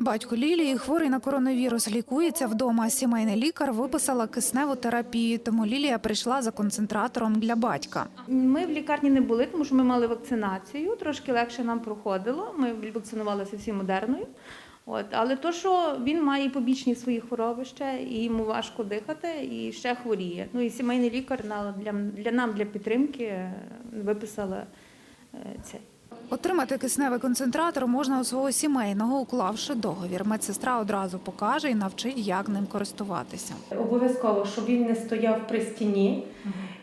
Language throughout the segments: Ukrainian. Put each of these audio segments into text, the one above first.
Батько Лілії, хворий на коронавірус, лікується вдома. Сімейний лікар виписала кисневу терапію, тому Лілія прийшла за концентратором для батька. Ми в лікарні не були, тому що ми мали вакцинацію. Трошки легше нам проходило. Ми вакцинувалися всі модерною. От, але то, що він має і побічні свої хвороби ще, і йому важко дихати, і ще хворіє. Ну і сімейний лікар на- для, для нам для підтримки е, виписала е, це. Отримати кисневий концентратор можна у свого сімейного, уклавши договір. Медсестра одразу покаже і навчить, як ним користуватися. Обов'язково, щоб він не стояв при стіні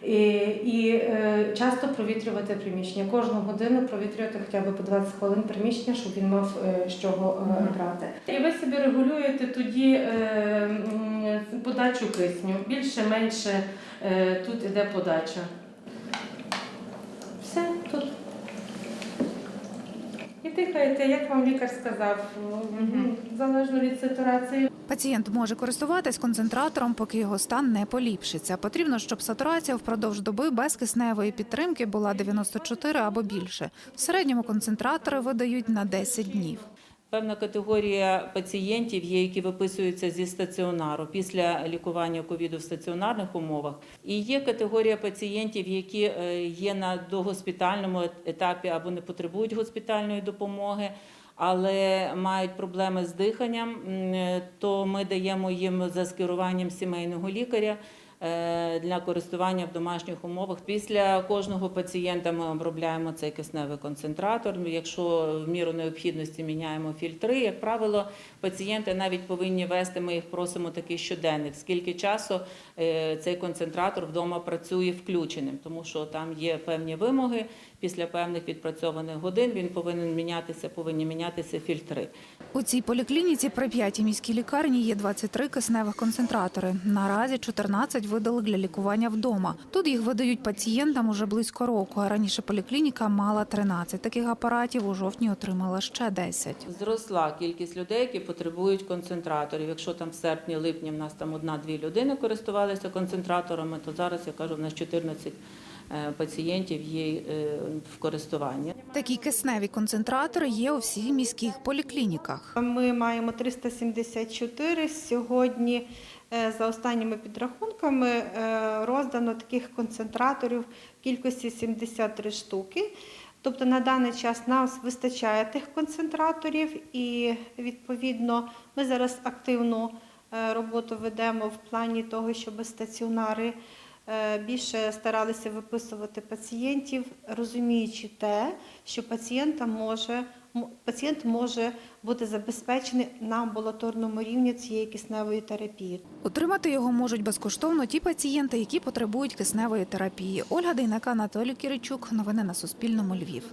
і, і е, часто провітрювати приміщення. Кожну годину провітрювати хоча б по 20 хвилин приміщення, щоб він мав е, з чого е, брати. І ви собі регулюєте тоді е, подачу кисню. Більше-менше е, тут іде подача. Все тут. І дихаєте, як вам лікар сказав, залежно від сатурації. Пацієнт може користуватись концентратором, поки його стан не поліпшиться. Потрібно, щоб сатурація впродовж доби без кисневої підтримки була 94 або більше. В середньому концентратори видають на 10 днів. Певна категорія пацієнтів є, які виписуються зі стаціонару після лікування ковіду в стаціонарних умовах. І є категорія пацієнтів, які е, є на догоспітальному етапі або не потребують госпітальної допомоги. Але мають проблеми з диханням, е, то ми даємо їм за скеруванням сімейного лікаря е, для користування в домашніх умовах. Після кожного пацієнта ми обробляємо цей кисневий концентратор. Якщо в міру необхідності міняємо фільтри, як правило, пацієнти навіть повинні вести. Ми їх просимо такий щоденник. Скільки часу е, цей концентратор вдома працює включеним, тому що там є певні вимоги. Після певних відпрацьованих годин він повинен мінятися, повинні мінятися фільтри. У цій поліклініці при п'ятій міській лікарні є 23 кисневих концентратори. Наразі 14 видали для лікування вдома. Тут їх видають пацієнтам уже близько року. А раніше поліклініка мала 13 таких апаратів. У жовтні отримала ще 10. Зросла кількість людей, які потребують концентраторів. Якщо там в серпні-липні в нас там одна-дві людини користувалися концентраторами, то зараз я кажу, в нас 14 е, пацієнтів є е, в користуванні. Такі кисневі концентратори є у всіх міських поліклініках. Ми маємо 374 сьогодні. Е, За останніми підрахунками е, роздано таких концентраторів в кількості 73 штуки. Тобто на даний час нас вистачає тих концентраторів, і відповідно ми зараз активну е, роботу ведемо в плані того, щоб стаціонари більше старалися виписувати пацієнтів, розуміючи те, що пацієнта може пацієнт може бути забезпечений на амбулаторному рівні цієї кисневої терапії. Отримати його можуть безкоштовно ті пацієнти, які потребують кисневої терапії. Ольга Дейнака, Анатолій Киричук. Новини на Суспільному. Львів.